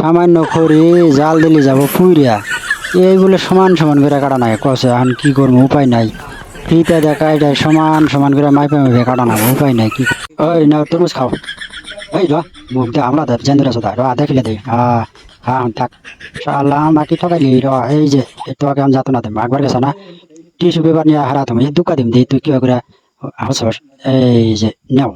সামান্য খড়ি, জাল দিলে যাব পুইরিয়া এইগুলো সমান সমান করে কাটা নাই। কষে এখন কি করব? উপায় নাই। ফিতে দেখা, এটা সমান সমান করে মাইপে মাইপে কাটা না উপায় নাই, কি ওই না তরমুজ খাও। এই র মুখ দে, আমরা দেব জেন্দ্র সদা র দেখলে দে। হ্যাঁ হ্যাঁ থাক। শালা মাটি ঠকাইলি? র এই যে তোকে আমি যাতো না দেব একবার গেছে না? টিস্যু পেপার নিয়ে হারা তুমি। এই দুকা দিম, দি, তুই কি করে হস এই যে, নেও।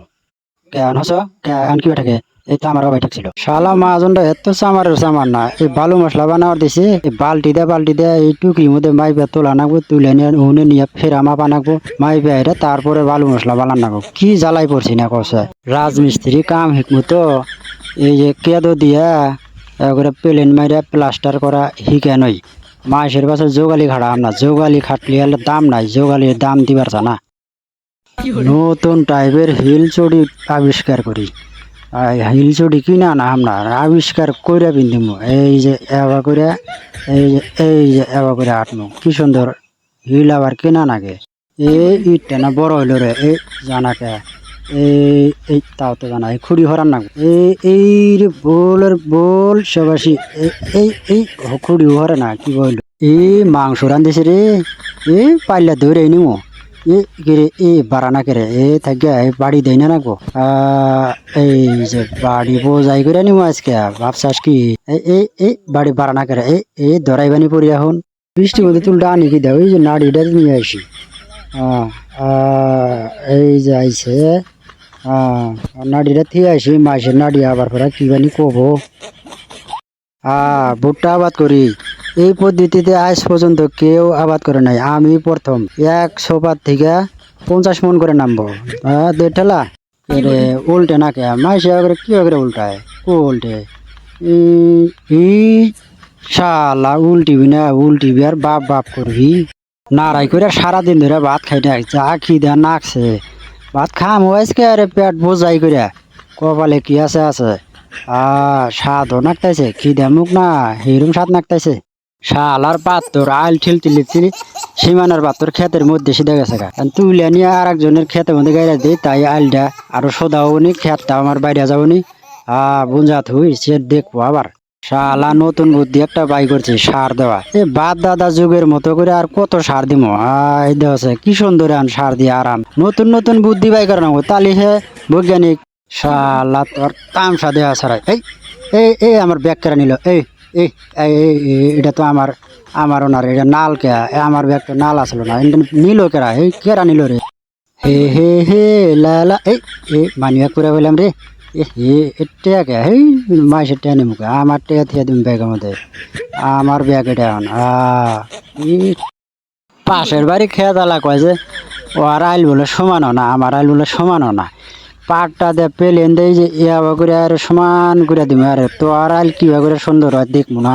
কেন হস? কেন কি থাকে এই তো আমার বাইঠক ছিল। শালা মাহাজনটা এত সামার সামার না। এই বালু মশলা বানাবার দিছে এই বালটি দে বালটি দে এই টুকরির মধ্যে মাই মাইপে তোলা নাকবো তুলে নিয়ে উনে নিয়ে ফেরা মাপা নাকবো মাইপে এটা তারপরে বালু মশলা বানান নাকবো। কি জ্বালাই পড়ছি না কষে রাজমিস্ত্রি কাম শিখব তো এই যে কেদো দিয়া এবারে প্লেন মাইরা প্লাস্টার করা শিখে নই। মাসের পাশে যোগালি খাড়া আমরা যোগালি খাটলি হলে দাম নাই যোগালির দাম দিবার না নতুন টাইপের হিল চড়ি আবিষ্কার করি। হিল চড়ি কিনা না আমরা আবিষ্কার কইরা পিন্ধিম। এই যে এবা করে এই যে এই যে এবা করে আটমু। কি সুন্দর হিল আবার কিনা নাগে। এই ইটটা না বড় হইল রে এই জানাকে এই এই তাও তো জানা, এই খুঁড়ি হরান না এই এই রে বোলের বোল সবাসি এই এই এই খুঁড়ি হরে না, কি বলল এই মাংস রান্ধেছে রে, এ পাইলা ধরে নিমো এ গেরে এ বাড়ানা কেরে এ থাকে বাড়ি দেয় না নাকবো এই যে বাড়ি বোঝাই করে নিমো আজকে ভাবছাস কি এই এই বাড়ি বাড়ানা কেরে এই এই ধরাইবানি পড়ি এখন বৃষ্টির মধ্যে তুলটা আনি কি দেয় ওই যে নাড়িটা নিয়ে আসি এই যে আহ, নাড়িটা থিয়ে আসি মাসের নাড়ি আবার পরে কি বানি কবো আহ ভুট্টা আবাদ করি এই পদ্ধতিতে আজ পর্যন্ত কেউ আবাদ করে নাই। আমি প্রথম। এক সোপার থেকে পঞ্চাশ মন করে নামবো। দেড় ঠেলা। উল্টে না কে মাইসে করে কি করে উল্টায়? কো উল্টে? ই- শালা, উল্টিবি না, উল্টিবি আর বাপ বাপ করবি। নাড়াই করে সারাদিন ধরে ভাত খাই না যা খিদে নাকছে। ভাত খাম হয়েছে আরে পেট বোঝাই করে কপালে কি আছে আছে? আহ স্বাদও নাকতাইছে, খিদে মুখ না, হিরুম স্বাদ নাকতাইছে। শালার পাত্তর আইল ঠিল তিলি তিলি সীমানার পাত্তর ক্ষেতের মধ্যে সিধা গেছে গা তুলে নিয়ে আর একজনের ক্ষেতের মধ্যে গাইরা দিই তাই আইলটা আরও সোদাও নি ক্ষেতটা আমার বাইরে যাব নি। আহ বুঞ্জাত হুই সে দেখব আবার। শালা নতুন বুদ্ধি একটা বাই করছে সার দেওয়া। এ বাদ দাদা যুগের মতো করে আর কত সার দিমো? আহ এই দেওয়া কি সুন্দর আন সার দিয়ে আরাম। নতুন নতুন বুদ্ধি বাই করে নেব তালি হে বৈজ্ঞানিক শালা তোর তামসা দেওয়া ছাড়াই এই এই আমার ব্যাগ কেরা নিল এই, এটা তো আমার আমার ওনার, এটা নাল কে আমার ব্যাগটা নাল আসলো না নিল কেরা, এই কেরা নিল রে? হে হে হে লালা এই, এ, মানিয়া করে বললাম রে। এ, হে এটা কে হেই মাসের টেনে মুখে আমার টেয়া থিয়া দিম ব্যাগের মধ্যে আমার ব্যাগ এটা এখন পাশের বাড়ি খেয়া দালা কয় যে, ও আর আইল বলে সমানও না, আমার আইল বলে সমানও না। পাটটা দে পেলেন দেয় যে ইয়া করে আর সমান করে দিবে আরে তো আর আইল কিবা করে সুন্দর হয় দেখব না